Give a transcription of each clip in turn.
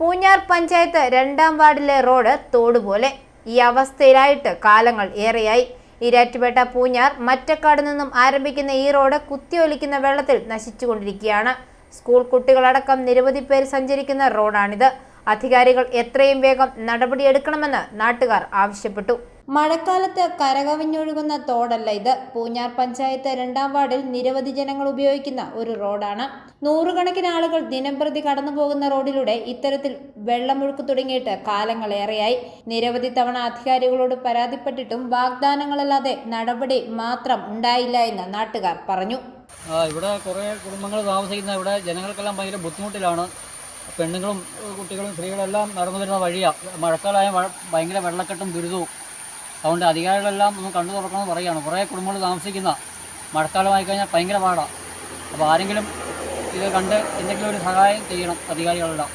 പൂഞ്ഞാർ പഞ്ചായത്ത് രണ്ടാം വാർഡിലെ റോഡ് തോടുപോലെ ഈ അവസ്ഥയിലായിട്ട് കാലങ്ങൾ ഏറെയായി. ഇരാറ്റുപേട്ട പൂഞ്ഞാർ മറ്റക്കാട് നിന്നും ആരംഭിക്കുന്ന ഈ റോഡ് കുത്തിയൊലിക്കുന്ന വെള്ളത്തിൽ നശിച്ചുകൊണ്ടിരിക്കുകയാണ്. സ്കൂൾ കുട്ടികളടക്കം നിരവധി പേർ സഞ്ചരിക്കുന്ന റോഡാണിത്. അധികാരികൾ എത്രയും വേഗം നടപടിയെടുക്കണമെന്ന് നാട്ടുകാർ ആവശ്യപ്പെട്ടു. മഴക്കാലത്ത് കരകവിഞ്ഞൊഴുകുന്ന തോടല്ല ഇത്. പൂഞ്ഞാർ പഞ്ചായത്ത് രണ്ടാം വാർഡിൽ നിരവധി ജനങ്ങൾ ഉപയോഗിക്കുന്ന ഒരു റോഡാണ്. നൂറുകണക്കിന് ആളുകൾ ദിനംപ്രതി കടന്നു പോകുന്ന റോഡിലൂടെ ഇത്തരത്തിൽ വെള്ളമൊഴുക്ക് തുടങ്ങിയിട്ട് കാലങ്ങളേറെയായി. നിരവധി തവണ അധികാരികളോട് പരാതിപ്പെട്ടിട്ടും വാഗ്ദാനങ്ങളല്ലാതെ നടപടി മാത്രം ഉണ്ടായില്ല എന്ന് നാട്ടുകാർ പറഞ്ഞു. ആ, ഇവിടെ കുറേ കുടുംബങ്ങൾ താമസിക്കുന്ന ഇവിടെ ജനങ്ങൾക്കെല്ലാം ഭയങ്കര ബുദ്ധിമുട്ടിലാണ്. പെണ്ണുങ്ങളും കുട്ടികളും സ്ത്രീകളെല്ലാം നടന്നു വരുന്ന വഴിയാണ് മഴക്കാലമായ മഴ ഭയങ്കര വെള്ളക്കെട്ടും ദുരിതവും. അതുകൊണ്ട് അധികാരികളെല്ലാം ഒന്ന് കണ്ടു തുറക്കണമെന്ന് പറയുകയാണ്. കുറേ കുടുംബങ്ങൾ താമസിക്കുന്ന മഴക്കാലമായി കഴിഞ്ഞാൽ ഭയങ്കര പാടാണ് അപ്പോൾ ആരെങ്കിലും ഇത് കണ്ട് എന്തെങ്കിലും ഒരു സഹായം ചെയ്യണം അധികാരികളെല്ലാം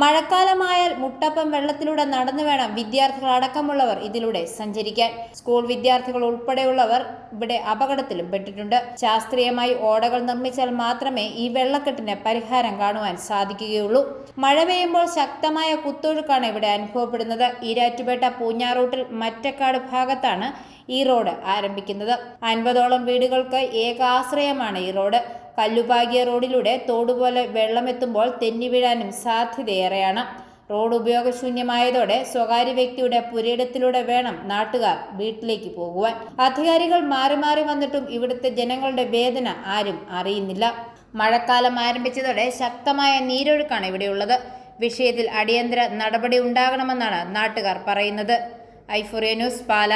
മഴക്കാലമായാൽ മുട്ടപ്പം വെള്ളത്തിലൂടെ നടന്നു വേണം വിദ്യാർത്ഥികൾ അടക്കമുള്ളവർ ഇതിലൂടെ സഞ്ചരിക്കാൻ. സ്കൂൾ വിദ്യാർത്ഥികൾ ഉൾപ്പെടെയുള്ളവർ ഇവിടെ അപകടത്തിലും പെട്ടിട്ടുണ്ട്. ശാസ്ത്രീയമായി ഓടകൾ നിർമ്മിച്ചാൽ മാത്രമേ ഈ വെള്ളക്കെട്ടിന് പരിഹാരം കാണുവാൻ സാധിക്കുകയുള്ളൂ. മഴ പെയ്യുമ്പോൾ ശക്തമായ കുത്തൊഴുക്കാണ് ഇവിടെ അനുഭവപ്പെടുന്നത്. ഈരാറ്റുപേട്ട പൂഞ്ഞാറൂട്ടിൽ മറ്റക്കാട് ഭാഗത്താണ് ഈ റോഡ് ആരംഭിക്കുന്നത്. അൻപതോളം വീടുകൾക്ക് ഏക ആശ്രയമാണ് ഈ റോഡ്. കല്ലുപാകിയ റോഡിലൂടെ തോടുപോലെ വെള്ളമെത്തുമ്പോൾ തെന്നി വീഴാനും സാധ്യതയേറെയാണ്. റോഡ് ഉപയോഗശൂന്യമായതോടെ സ്വകാര്യ വ്യക്തിയുടെ പുരയിടത്തിലൂടെ വേണം നാട്ടുകാർ വീട്ടിലേക്ക് പോകുവാൻ. അധികാരികൾ മാറി മാറി വന്നിട്ടും ഇവിടുത്തെ ജനങ്ങളുടെ വേദന ആരും അറിയുന്നില്ല. മഴക്കാലം ആരംഭിച്ചതോടെ ശക്തമായ നീരൊഴുക്കാണ് ഇവിടെയുള്ളത്. വിഷയത്തിൽ അടിയന്തര നടപടി ഉണ്ടാകണമെന്നാണ് നാട്ടുകാർ പറയുന്നത്. ഐഫുറിയ ന്യൂസ് പാല.